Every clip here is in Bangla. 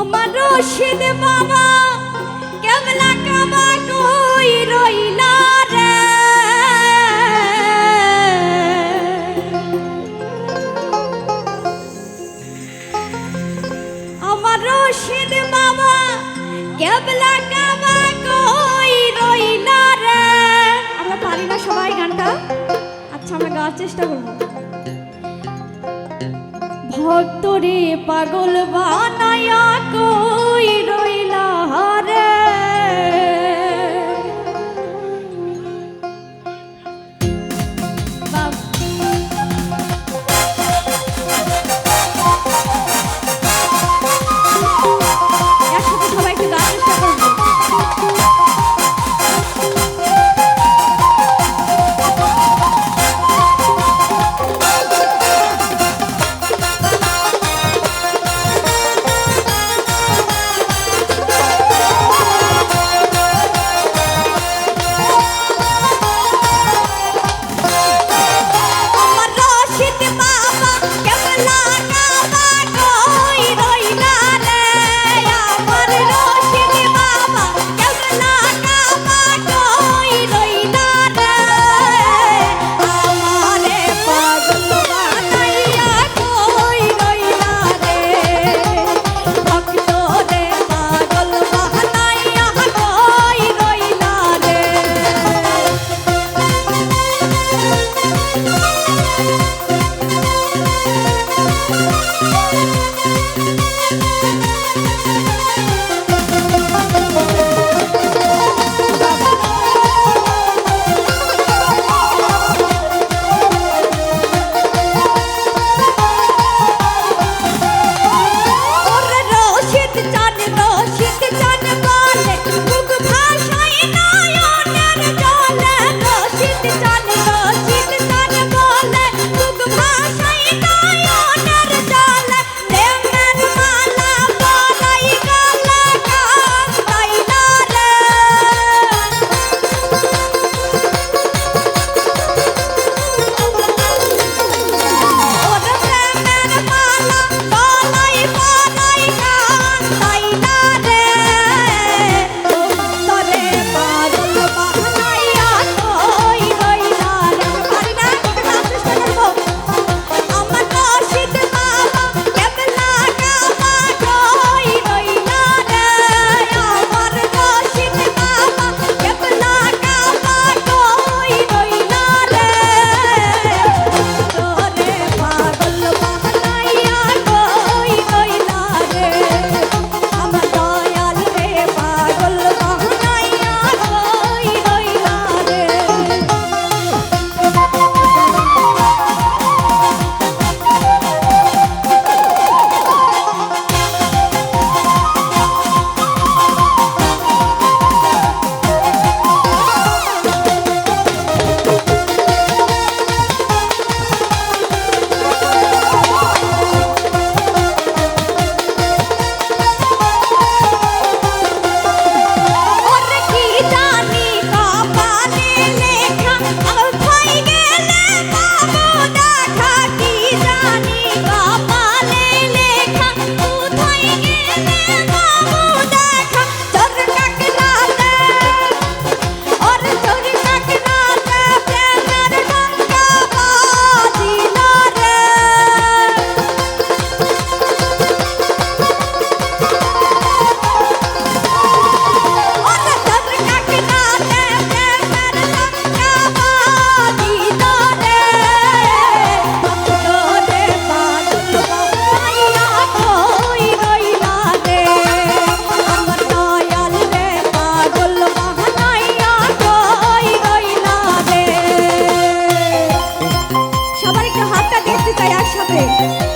আমার রশিদ বাবা, কেমলা কাবা কই রইলা রে? আমার রশিদ বাবা কেবলা কাবা কই রইলা রে? আমরা পারি না সবাই গানটা? আচ্ছা আমরা গাওয়ার চেষ্টা করব। ভক্তরে পাগল বানায়া কইর। Okay.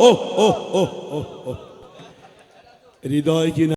ও ও ও ও হৃদয় কিনা